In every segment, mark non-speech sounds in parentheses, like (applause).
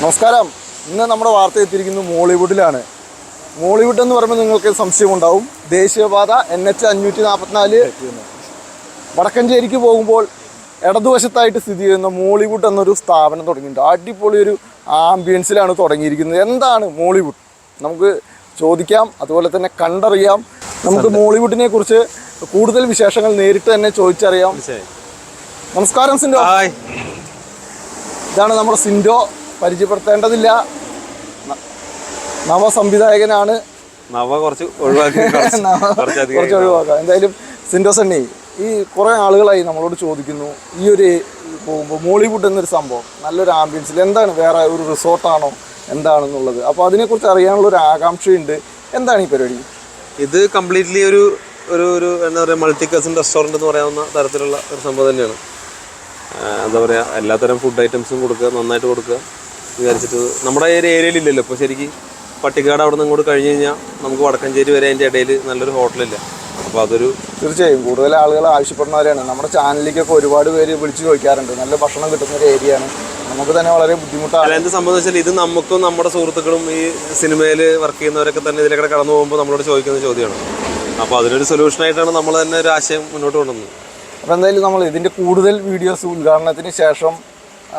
നമസ്കാരം. ഇന്ന് നമ്മുടെ വാർത്ത എത്തിയിരിക്കുന്നത് മോളിവുഡിലാണ്. മോളിവുഡ് എന്ന് പറയുമ്പോൾ നിങ്ങൾക്ക് സംശയമുണ്ടാവും. ദേശീയപാത എൻ എച്ച് അഞ്ഞൂറ്റി നാൽപ്പത്തിനാല് വടക്കഞ്ചേരിക്ക് പോകുമ്പോൾ ഇടതുവശത്തായിട്ട് സ്ഥിതി ചെയ്യുന്ന മോളിവുഡ് എന്നൊരു സ്ഥാപനം തുടങ്ങിയിട്ടുണ്ട്. അടിപൊളി ഒരു ആംബിയൻസിലാണ് തുടങ്ങിയിരിക്കുന്നത്. എന്താണ് മോളിവുഡ്? നമുക്ക് ചോദിക്കാം അതുപോലെ തന്നെ കണ്ടറിയാം. നമുക്ക് മോളിവുഡിനെ കുറിച്ച് കൂടുതൽ വിശേഷങ്ങൾ നേരിട്ട് തന്നെ ചോദിച്ചറിയാം. നമസ്കാരം സിൻഡോ. ഹായ്. ഇതാണ് നമ്മുടെ സിൻഡോ. പരിചയപ്പെടുത്തേണ്ടതില്ല. നവ നവസംവിധായകനാണ് നവ കുറച്ച് ഒഴിവാക്കി കുറച്ച് (laughs) കുറച്ച് ഒഴിവാക്കാം. എന്തായാലും സിൻഡോസണ്ണി ഈ കുറേ ആളുകളായി നമ്മളോട് ചോദിക്കുന്നു. ഈ ഒരു പോകുമ്പോൾ മോളിവുഡ് എന്നൊരു സംഭവം നല്ലൊരു ആംബിയൻസിൽ എന്താണ്? വേറെ ഒരു റിസോർട്ടാണോ? എന്താണെന്നുള്ളത്. അപ്പോൾ അതിനെക്കുറിച്ച് അറിയാനുള്ള ഒരു ആകാംക്ഷയുണ്ട്. എന്താണ് ഈ പരിപാടി? ഇത് കംപ്ലീറ്റ്ലി ഒരു ഒരു ഒരു എന്താ പറയുക മൾട്ടി കസിൻ റെസ്റ്റോറന്റ് എന്ന് പറയാവുന്ന തരത്തിലുള്ള ഒരു സംഭവം തന്നെയാണ്. എന്താ പറയുക എല്ലാത്തരം ഫുഡ് ഐറ്റംസും കൊടുക്കുക നന്നായിട്ട് കൊടുക്കുക. വിചാരിച്ചിട്ട് നമ്മുടെ ഒരു ഏരിയയിൽ ഇല്ലല്ലോ. ഇപ്പോൾ ശരിക്കും പട്ടിക്കാട് അവിടെ നിന്ന് ഇങ്ങോട്ട് കഴിഞ്ഞ് കഴിഞ്ഞാൽ നമുക്ക് വടക്കഞ്ചേരി വരെ അതിന്റെ ഇടയിൽ നല്ലൊരു ഹോട്ടലില്ല അപ്പോൾ അതൊരു തീർച്ചയായും. കൂടുതൽ ആളുകൾ ആവശ്യപ്പെടുന്നവരാണ്. നമ്മുടെ ചാനലിലേക്കൊക്കെ ഒരുപാട് പേര് വിളിച്ചു ചോദിക്കാറുണ്ട്. നല്ല ഭക്ഷണം കിട്ടുന്ന ഒരു ഏരിയയാണ് നമുക്ക് തന്നെ വളരെ ബുദ്ധിമുട്ടാണ്. എന്ത് സംഭവം വെച്ചാൽ ഇത് നമുക്കും നമ്മുടെ സുഹൃത്തുക്കളും ഈ സിനിമയിൽ വർക്ക് ചെയ്യുന്നവരൊക്കെ തന്നെ ഇതിലേക്കൂടെ കടന്നു പോകുമ്പോൾ നമ്മളോട് ചോദിക്കുന്ന ചോദ്യമാണ്. അപ്പോൾ അതിനൊരു സൊല്യൂഷനായിട്ടാണ് നമ്മൾ തന്നെ ഒരു ആശയം മുന്നോട്ട് കൊണ്ടുവന്നത്. അപ്പോൾ എന്തായാലും നമ്മൾ ഇതിന്റെ കൂടുതൽ വീഡിയോസ് ഉദ്ഘാടനത്തിന് ശേഷം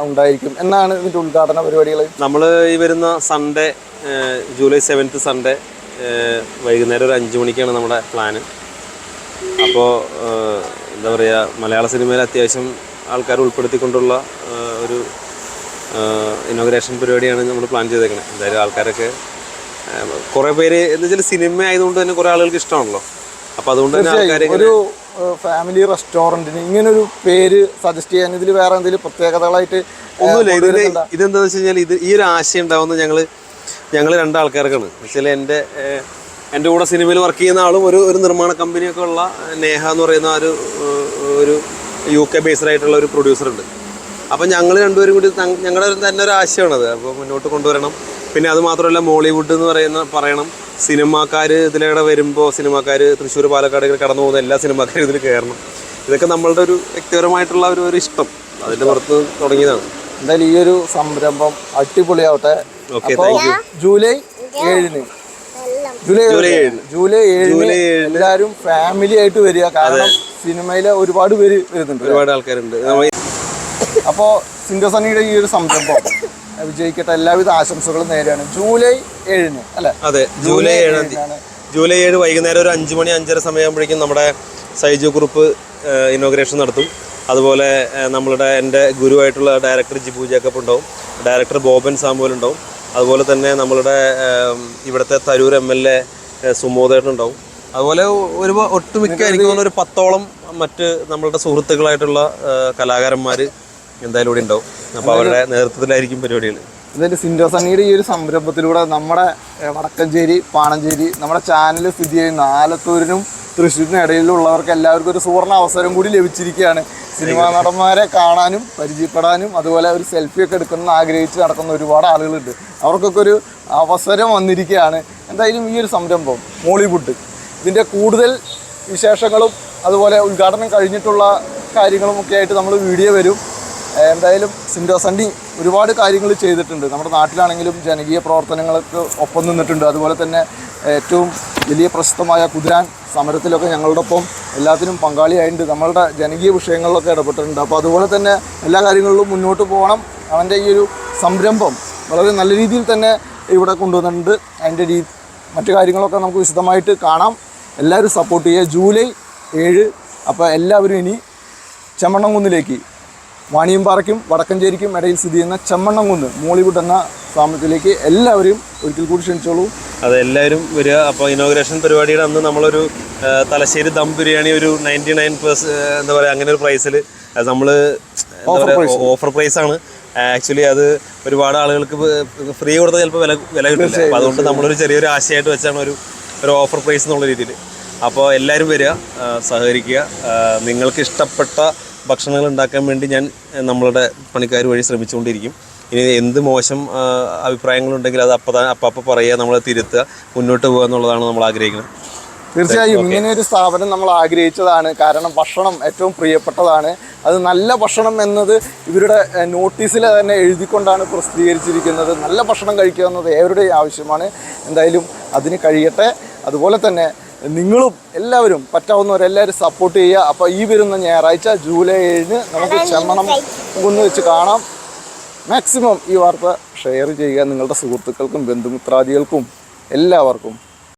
ഉണ്ടായിരിക്കും. എന്നാണ് ഇതിന്റെ ഉദ്ഘാടന പരിപാടികൾ നമ്മൾ ഈ വരുന്ന സൺഡേ ജൂലൈ സെവൻത്ത് സൺഡേ വൈകുന്നേരം ഒരു അഞ്ച് മണിക്കാണ് നമ്മുടെ പ്ലാന് അപ്പോൾ എന്താ പറയുക മലയാള സിനിമയിൽ അത്യാവശ്യം ആൾക്കാർ ഉൾപ്പെടുത്തിക്കൊണ്ടുള്ള ഒരു ഇനോഗ്രേഷൻ പരിപാടിയാണ് നമ്മൾ പ്ലാൻ ചെയ്തേക്കുന്നത് എന്തായാലും ആൾക്കാരൊക്കെ കുറേ പേര് എന്ന് വെച്ചാൽ സിനിമ ആയതുകൊണ്ട് തന്നെ കുറേ ആളുകൾക്ക് ഇഷ്ടമാണല്ലോ. അപ്പോൾ അതുകൊണ്ട് തന്നെ ആൾക്കാർ ഒരു ഫാമിലി റെസ്റ്റോറന്റിന് ഇങ്ങനൊരു പേര് സജസ്റ്റ് ചെയ്യാൻ ഇതിൽ വേറെ എന്തെങ്കിലും പ്രത്യേകതകളായിട്ട് ഒന്നുമില്ല ഇതിൽ ഇതെന്താണെന്ന് വെച്ച് കഴിഞ്ഞാൽ ഇത് ഈ ഒരു ആശയം ഉണ്ടാവുന്നത് ഞങ്ങൾ ഞങ്ങൾ രണ്ടാൾക്കാർക്കാണ്. വെച്ചാൽ എന്റെ എന്റെ കൂടെ സിനിമയിൽ വർക്ക് ചെയ്യുന്ന ആളും ഒരു ഒരു നിർമ്മാണ കമ്പനിയൊക്കെ ഉള്ള നേഹ എന്ന് പറയുന്ന ആ ഒരു ഒരു യു കെ ബേസ്ഡ് ആയിട്ടുള്ള ഒരു പ്രൊഡ്യൂസർ ഉണ്ട്. അപ്പം ഞങ്ങൾ രണ്ടുപേരും കൂടി ഞങ്ങളുടെ തന്നെ ഒരു ആശയമാണത്. അപ്പോൾ മുന്നോട്ട് കൊണ്ടുവരണം. പിന്നെ അത് മാത്രമല്ല മോളിവുഡ് എന്ന് പറയുന്ന പറയണം. സിനിമാക്കാർ ഇതിലൂടെ വരുമ്പോൾ സിനിമാക്കാർ തൃശ്ശൂർ പാലക്കാട് കടന്നു പോകുന്ന എല്ലാ സിനിമാക്കാരും ഇതിൽ കയറണം ഇതൊക്കെ നമ്മളുടെ ഒരു വ്യക്തിപരമായിട്ടുള്ള ഒരു ഒരു ഇഷ്ടം. അതിന്റെ പുറത്ത് തുടങ്ങിയതാണ്. എന്തായാലും ഈ ഒരു സംരംഭം അടിപൊളിയാവട്ടെ. ജൂലൈ ഏഴിന്. ജൂലൈ ജൂലൈ ഏഴ് ഏഴിന്. ജൂലൈ ഏഴിന് എല്ലാവരും ഫാമിലി ആയിട്ട് വരിക. കാരണം സിനിമയിലെ ഒരുപാട് പേര് വരുന്നുണ്ട് ഒരുപാട് ആൾക്കാരുണ്ട്. അപ്പോൾ സിംഗസണിയുടെ ഈ ഒരു സംരംഭം. വിജയിക്കട്ടെ. എല്ലാവിധ ആശംസകളും നേരെയാണ് ജൂലൈ ഏഴിന് അല്ലെ? അതെ ജൂലൈ ഏഴാം തീയതി. ജൂലൈ ഏഴ് വൈകുന്നേരം ഒരു അഞ്ച് മണി അഞ്ചര സമയമാകുമ്പോഴേക്കും നമ്മുടെ സൈജു ഗ്രൂപ്പ് ഇനോഗ്രേഷൻ നടത്തും. അതുപോലെ നമ്മളുടെ എന്റെ ഗുരുവായിട്ടുള്ള ഡയറക്ടർ ജിബു ജേക്കബ് ഉണ്ടാവും. ഡയറക്ടർ ബോബൻ സാമുവൽ ഉണ്ടാവും. അതുപോലെ തന്നെ നമ്മളുടെ ഇവിടുത്തെ തരൂർ എം എൽ എ സുമോദേട്ടൻ ഉണ്ടാവും. അതുപോലെ ഒരു ഒട്ടുമിക്ക എനിക്ക് തോന്നുന്നു ഒരു പത്തോളം മറ്റ് നമ്മളുടെ സുഹൃത്തുക്കളായിട്ടുള്ള കലാകാരന്മാർ എന്തായാലും ഇവിടെ ഉണ്ടാവും. അപ്പോൾ അവരുടെ നേതൃത്വത്തിലായിരിക്കും പരിപാടികൾ. ഇതിൽ സിൻഡോസണിയുടെ ഈ ഒരു സംരംഭത്തിലൂടെ നമ്മുടെ വടക്കഞ്ചേരി പാണഞ്ചേരി നമ്മുടെ ചാനൽ സ്ഥിതി ചെയ്യുന്ന ആലത്തൂരിനും തൃശ്ശൂരിനും ഇടയിലുള്ളവർക്ക് എല്ലാവർക്കും ഒരു സുവർണ അവസരം കൂടി ലഭിച്ചിരിക്കുകയാണ്. സിനിമാ നടന്മാരെ കാണാനും പരിചയപ്പെടാനും അതുപോലെ ഒരു സെൽഫി ഒക്കെ എടുക്കണം ആഗ്രഹിച്ച് നടക്കുന്ന ഒരുപാട് ആളുകളുണ്ട്. അവർക്കൊക്കെ ഒരു അവസരം വന്നിരിക്കുകയാണ്. എന്തായാലും ഈ ഒരു സംരംഭം മോളിവുഡ് ഇതിന്റെ കൂടുതൽ വിശേഷങ്ങളും അതുപോലെ ഉദ്ഘാടനം കഴിഞ്ഞിട്ടുള്ള കാര്യങ്ങളും ഒക്കെ ആയിട്ട് നമ്മൾ വീഡിയോ വരും. എന്തായാലും സിൻഡോ സണ്ടി ഒരുപാട് കാര്യങ്ങൾ ചെയ്തിട്ടുണ്ട്. നമ്മുടെ നാട്ടിലാണെങ്കിലും ജനകീയ പ്രവർത്തനങ്ങൾക്ക് ഒപ്പം നിന്നിട്ടുണ്ട്. അതുപോലെ തന്നെ ഏറ്റവും വലിയ പ്രശസ്തമായ കുതിരാൻ സമരത്തിലൊക്കെ ഞങ്ങളോടൊപ്പം എല്ലാത്തിനും പങ്കാളിയായിട്ടുണ്ട്. നമ്മളുടെ ജനകീയ വിഷയങ്ങളിലൊക്കെ ഇടപെട്ടിട്ടുണ്ട്. അപ്പോൾ അതുപോലെ തന്നെ എല്ലാ കാര്യങ്ങളിലും മുന്നോട്ട് പോകണം. അവന്റെ ഈ ഒരു സംരംഭം വളരെ നല്ല രീതിയിൽ തന്നെ ഇവിടെ കൊണ്ടുവന്നിട്ടുണ്ട്. അതിന്റെ രീ മറ്റു കാര്യങ്ങളൊക്കെ നമുക്ക് വിശദമായിട്ട് കാണാം. എല്ലാവരും സപ്പോർട്ട് ചെയ്യുക. ജൂലൈ ഏഴ്. അപ്പോൾ എല്ലാവരും ഇനി ചെമ്മണ്ണംകുന്നിലേക്ക് വാണിയമ്പാറയ്ക്കും വടക്കഞ്ചേരിക്കും ഇടയിൽ സ്ഥിതി ചെയ്യുന്ന ചെമ്മണ്ണംകുന്ന് മോളിവുഡ് എന്ന സ്ഥാപനത്തിലേക്ക് എല്ലാവരും ഒരിക്കൽ കൂടി ക്ഷണിച്ചോളൂ. അതെ എല്ലാവരും വരിക. അപ്പോൾ ഇനോഗ്രേഷൻ പരിപാടിയുടെ അന്ന് നമ്മളൊരു തലശ്ശേരി ദം ബിരിയാണി ഒരു നയന്റി നയൻ പേഴ്സ് എന്താ പറയുക അങ്ങനെ ഒരു പ്രൈസിൽ നമ്മൾ ഓഫർ പ്രൈസ് ആണ്. ആക്ച്വലി അത് ഒരുപാട് ആളുകൾക്ക് ഫ്രീ കൊടുത്താൽ ചിലപ്പോൾ വില വില കിട്ടില്ല. അപ്പോൾ അതുകൊണ്ട് നമ്മളൊരു ചെറിയൊരു ആശയമായിട്ട് വെച്ചാണ് ഒരു ഒരു ഓഫർ പ്രൈസ് എന്നുള്ള രീതിയിൽ. അപ്പോൾ എല്ലാവരും വരിക സഹകരിക്കുക. നിങ്ങൾക്ക് ഇഷ്ടപ്പെട്ട ഭക്ഷണങ്ങൾ ഉണ്ടാക്കാൻ വേണ്ടി ഞാൻ നമ്മളുടെ പണിക്കാർ വഴി ശ്രമിച്ചുകൊണ്ടിരിക്കും. ഇനി എന്ത് മോശം അഭിപ്രായങ്ങളുണ്ടെങ്കിൽ അത് അപ്പം അപ്പം പറയുക നമ്മൾ തിരുത്തുക മുന്നോട്ട് പോകുക എന്നുള്ളതാണ് നമ്മൾ ആഗ്രഹിക്കുന്നത്. തീർച്ചയായും. ഇങ്ങനെ ഒരു സ്ഥാപനം നമ്മൾ ആഗ്രഹിച്ചതാണ്. കാരണം ഭക്ഷണം ഏറ്റവും പ്രിയപ്പെട്ടതാണ്. അത് നല്ല ഭക്ഷണം എന്നത് ഇവരുടെ നോട്ടീസിൽ തന്നെ എഴുതിക്കൊണ്ടാണ് പ്രസിദ്ധീകരിച്ചിരിക്കുന്നത്. നല്ല ഭക്ഷണം കഴിക്കുക എന്നത് ഏവരുടെയും ആവശ്യമാണ്. എന്തായാലും അതിന് കഴിയട്ടെ. അതുപോലെ തന്നെ നിങ്ങളും എല്ലാവരും പറ്റാവുന്നവരെല്ലാവരും സപ്പോർട്ട് ചെയ്യുക. അപ്പോൾ ഈ വരുന്ന ഞായറാഴ്ച ജൂലൈ ഏഴിന് നമുക്ക് ചെമ്മണം കുന്ന് വെച്ച് കാണാം. മാക്സിമം ഈ വാർത്ത ഷെയർ ചെയ്യുക. നിങ്ങളുടെ സുഹൃത്തുക്കൾക്കും ബന്ധുമിത്രാദികൾക്കും എല്ലാവർക്കും